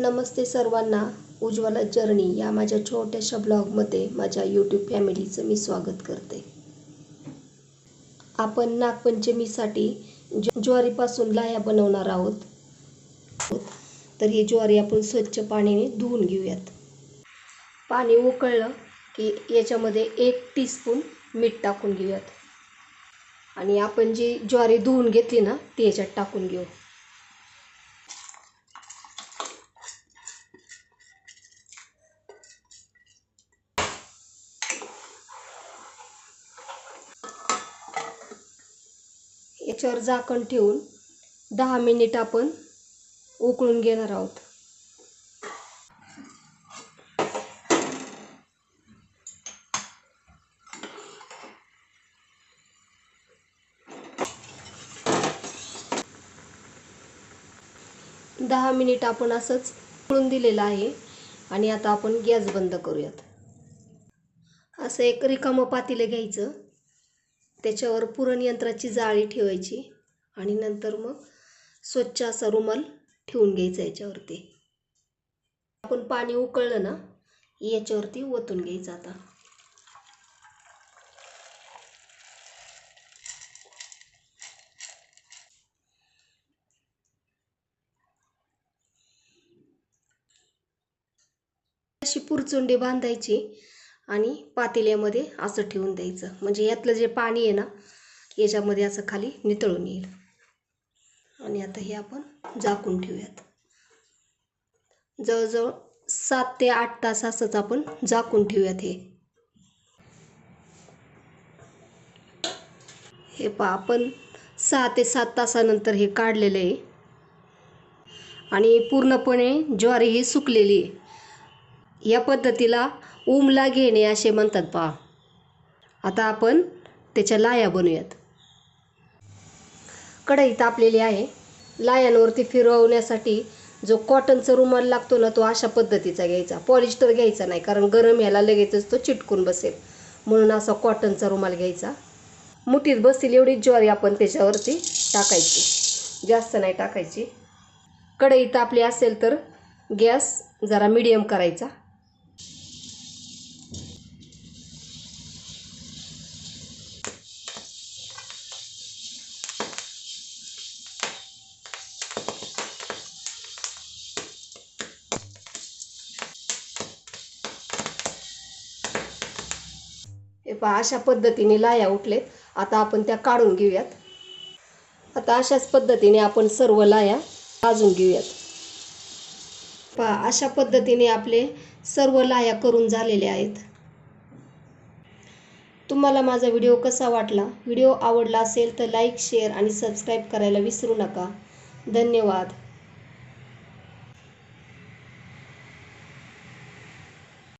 नमस्ते सर्वांना. उज्ज्वला जर्नी या माझ्या छोट्याशा ब्लॉगमध्ये माझ्या यूट्यूब फॅमिलीचं मी स्वागत करते. आपण नागपंचमीसाठी ज्वारीपासून लाया बनवणार आहोत. तर ही ज्वारी आपण स्वच्छ पाण्याने धुवून घेऊयात. पाणी उकळलं की याच्यामध्ये एक टीस्पून मीठ टाकून घेऊयात. आणि आपण जी ज्वारी धुवून घेतली ना ती याच्यात टाकून घेऊ. याच्यावर झाकण ठेवून दहा मिनिट आपण उकळून घेणार आहोत. दहा मिनिट आपण असंच उकळून दिलेलं आहे आणि आता आपण गॅस बंद करूयात. असं एक रिकामं पातेलं घ्यायचं. त्याच्यावर पुरण यंत्राची जाळी ठेवायची आणि नंतर मग स्वच्छ असा रुमाल ठेवून घ्यायचा याच्यावरती. आपण पाणी उकळलं ना याच्यावरती ओतून घ्यायचं आता. अशी पुरचुंडी बांधायची आणि पातेल्यामध्ये असं ठेवून द्यायचं. म्हणजे यातलं जे पाणी आहे ना याच्यामध्ये असं खाली नितळून येईल. आणि आता हे आपण झाकून ठेवूयात. जवळजवळ सात ते आठ तास असंच आपण झाकून ठेवूयात हे. हे पा आपण सहा ते सात तासानंतर हे काढलेलं आहे. आणि पूर्णपणे ज्वारी ही सुकलेली आहे. या पद्धतीला उमला घेणे असे म्हणतात पहा आता आपण त्याच्या लाया बनवूयात कढई तापलेली आहे. लायांवरती फिरवण्यासाठी जो कॉटनचा रुमाल लागतो ना तो अशा पद्धतीचा घ्यायचा. पॉलिस्टर घ्यायचा नाही कारण गरम ह्याला लगेचच तो चिटकून बसेल. म्हणून असा कॉटनचा रुमाल घ्यायचा. मुठीत बसतील एवढी ज्वारी आपण त्याच्यावरती टाकायची. जास्त नाही टाकायची. कढई तापली असेल तर गॅस जरा मिडियम करायचा. हे पहा अशा पद्धतीने लाया उठलेत. आता आपण त्या काढून घेऊयात. आता अशाच पद्धतीने आपण सर्व लाया भाजून घेऊयात. पहा अशा पद्धतीने आपले सर्व लाया करून झालेले आहेत. तुम्हाला माझा व्हिडिओ कसा वाटला? व्हिडिओ आवडला असेल तर लाईक शेअर आणि सबस्क्राईब करायला विसरू नका. धन्यवाद.